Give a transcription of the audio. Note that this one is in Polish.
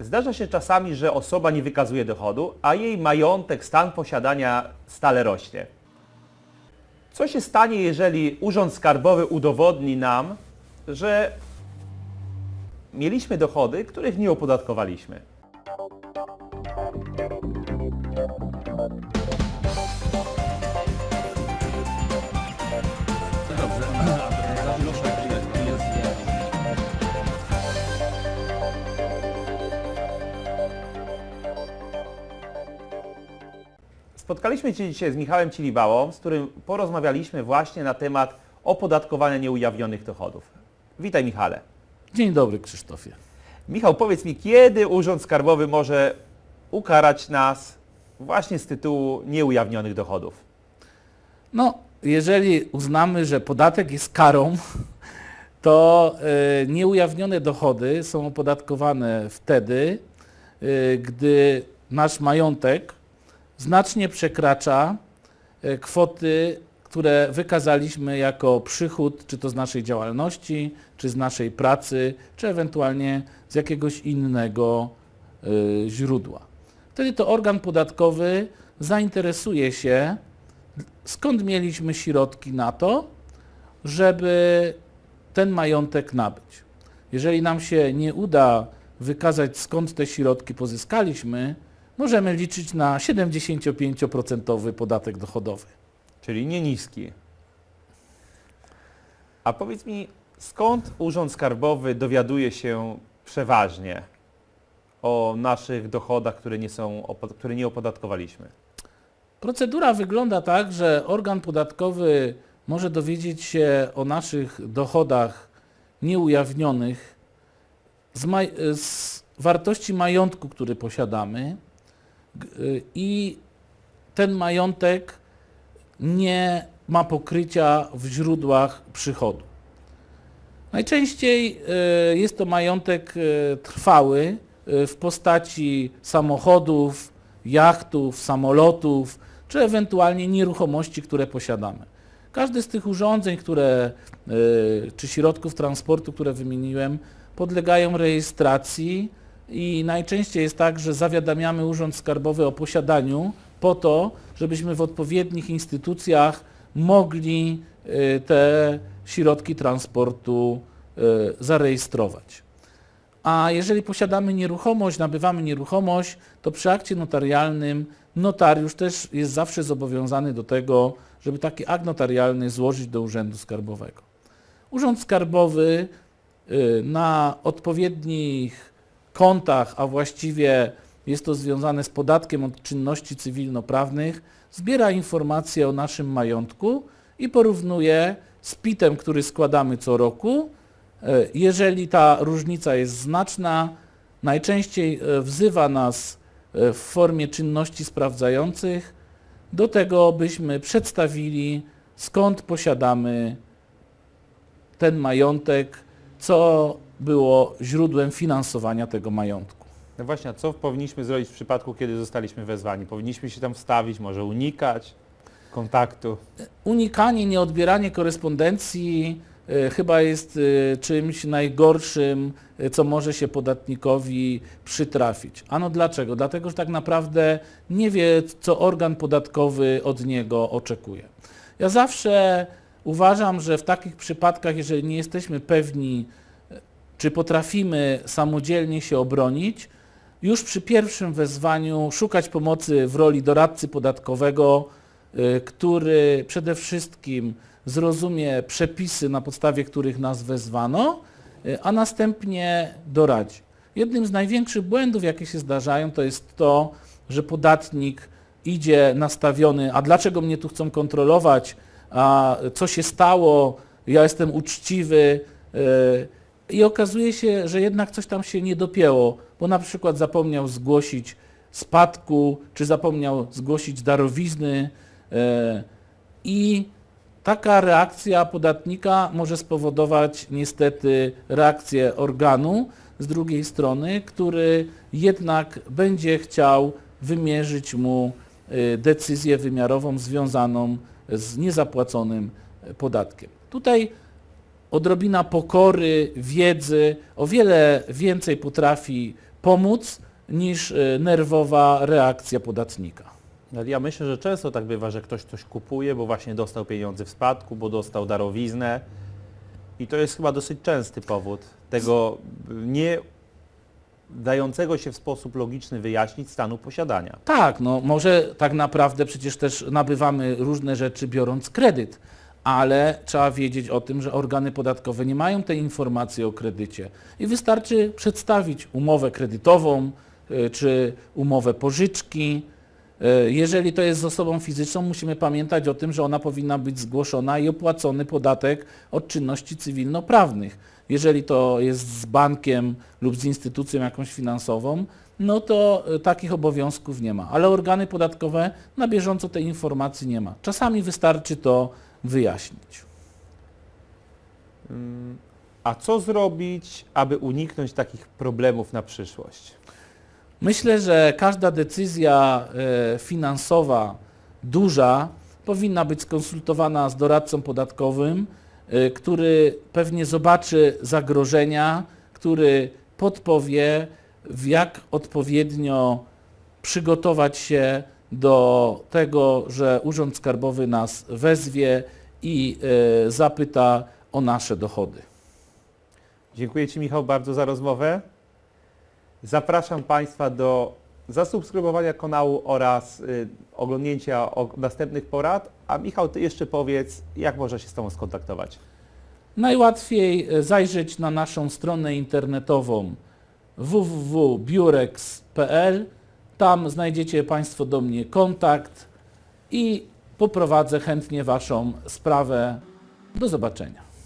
Zdarza się czasami, że osoba nie wykazuje dochodu, a jej majątek, stan posiadania stale rośnie. Co się stanie, jeżeli Urząd Skarbowy udowodni nam, że mieliśmy dochody, których nie opodatkowaliśmy? Spotkaliśmy się dzisiaj z Michałem Cilibałą, z którym porozmawialiśmy właśnie na temat opodatkowania nieujawnionych dochodów. Witaj Michale. Dzień dobry Krzysztofie. Michał, powiedz mi, kiedy Urząd Skarbowy może ukarać nas właśnie z tytułu nieujawnionych dochodów? No, jeżeli uznamy, że podatek jest karą, to e, nieujawnione dochody są opodatkowane wtedy, e, gdy nasz majątek znacznie przekracza e, kwoty, które wykazaliśmy jako przychód, czy to z naszej działalności, czy z naszej pracy, czy ewentualnie z jakiegoś innego e, źródła. Wtedy to organ podatkowy zainteresuje się, skąd mieliśmy środki na to, żeby ten majątek nabyć. Jeżeli nam się nie uda wykazać, skąd te środki pozyskaliśmy, możemy liczyć na 75% podatek dochodowy. Czyli nie niski. A powiedz mi, skąd Urząd Skarbowy dowiaduje się przeważnie o naszych dochodach, które nie, są, które nie opodatkowaliśmy? Procedura wygląda tak, że organ podatkowy może dowiedzieć się o naszych dochodach nieujawnionych z, maj- z wartości majątku, który posiadamy i ten majątek nie ma pokrycia w źródłach przychodu. Najczęściej y, jest to majątek y, trwały y, w postaci samochodów, jachtów, samolotów, czy ewentualnie nieruchomości, które posiadamy. Każdy z tych urządzeń, które, y, czy środków transportu, które wymieniłem, podlegają rejestracji i najczęściej jest tak, że zawiadamiamy Urząd Skarbowy o posiadaniu po to, żebyśmy w odpowiednich instytucjach mogli y, te środki transportu y, zarejestrować. A jeżeli posiadamy nieruchomość, nabywamy nieruchomość, to przy akcie notarialnym notariusz też jest zawsze zobowiązany do tego, żeby taki akt notarialny złożyć do Urzędu Skarbowego. Urząd Skarbowy y, na odpowiednich kontach, a właściwie jest to związane z podatkiem od czynności cywilnoprawnych, zbiera informacje o naszym majątku i porównuje z PIT-em, który składamy co roku. E, Jeżeli ta różnica jest znaczna, najczęściej e, wzywa nas e, w formie czynności sprawdzających do tego, byśmy przedstawili skąd posiadamy ten majątek, co było źródłem finansowania tego majątku. No właśnie, a co powinniśmy zrobić w przypadku, kiedy zostaliśmy wezwani? Powinniśmy się tam wstawić, może unikać kontaktu? Unikanie, nieodbieranie korespondencji e, chyba jest e, czymś najgorszym, e, co może się podatnikowi przytrafić. Ano dlaczego? Dlatego, że tak naprawdę nie wie, co organ podatkowy od niego oczekuje. Ja zawsze uważam, że w takich przypadkach, jeżeli nie jesteśmy pewni, czy potrafimy samodzielnie się obronić, już przy pierwszym wezwaniu szukać pomocy w roli doradcy podatkowego, y, który przede wszystkim zrozumie przepisy, na podstawie których nas wezwano, y, a następnie doradzi. Jednym z największych błędów, jakie się zdarzają, to jest to, że podatnik idzie nastawiony, a dlaczego mnie tu chcą kontrolować, a co się stało, ja jestem uczciwy, y, i okazuje się, że jednak coś tam się nie dopięło, bo na przykład zapomniał zgłosić spadku, czy zapomniał zgłosić darowizny e, i taka reakcja podatnika może spowodować niestety reakcję organu z drugiej strony, który jednak będzie chciał wymierzyć mu e, decyzję wymiarową związaną z niezapłaconym podatkiem. Tutaj odrobina pokory, wiedzy, o wiele więcej potrafi pomóc niż y, nerwowa reakcja podatnika. Ja myślę, że często tak bywa, że ktoś coś kupuje, bo właśnie dostał pieniądze w spadku, bo dostał darowiznę. I to jest chyba dosyć częsty powód tego nie dającego się w sposób logiczny wyjaśnić stanu posiadania. Tak, no może tak naprawdę przecież też nabywamy różne rzeczy biorąc kredyt, ale trzeba wiedzieć o tym, że organy podatkowe nie mają tej informacji o kredycie i wystarczy przedstawić umowę kredytową y, czy umowę pożyczki. Y, Jeżeli to jest z osobą fizyczną, musimy pamiętać o tym, że ona powinna być zgłoszona i opłacony podatek od czynności cywilnoprawnych. Jeżeli to jest z bankiem lub z instytucją jakąś finansową, no to y, takich obowiązków nie ma. Ale organy podatkowe na bieżąco tej informacji nie ma. Czasami wystarczy to wyjaśnić. A co zrobić, aby uniknąć takich problemów na przyszłość? Myślę, że każda decyzja e, finansowa duża powinna być skonsultowana z doradcą podatkowym, e, który pewnie zobaczy zagrożenia, który podpowie, w jak odpowiednio przygotować się do tego, że Urząd Skarbowy nas wezwie i e, zapyta o nasze dochody. Dziękuję Ci Michał bardzo za rozmowę. Zapraszam Państwa do zasubskrybowania kanału oraz y, oglądnięcia następnych porad. A Michał, Ty jeszcze powiedz, jak można się z Tobą skontaktować. Najłatwiej e, zajrzeć na naszą stronę internetową www.biurex.pl. Tam znajdziecie Państwo do mnie kontakt i poprowadzę chętnie Waszą sprawę. Do zobaczenia.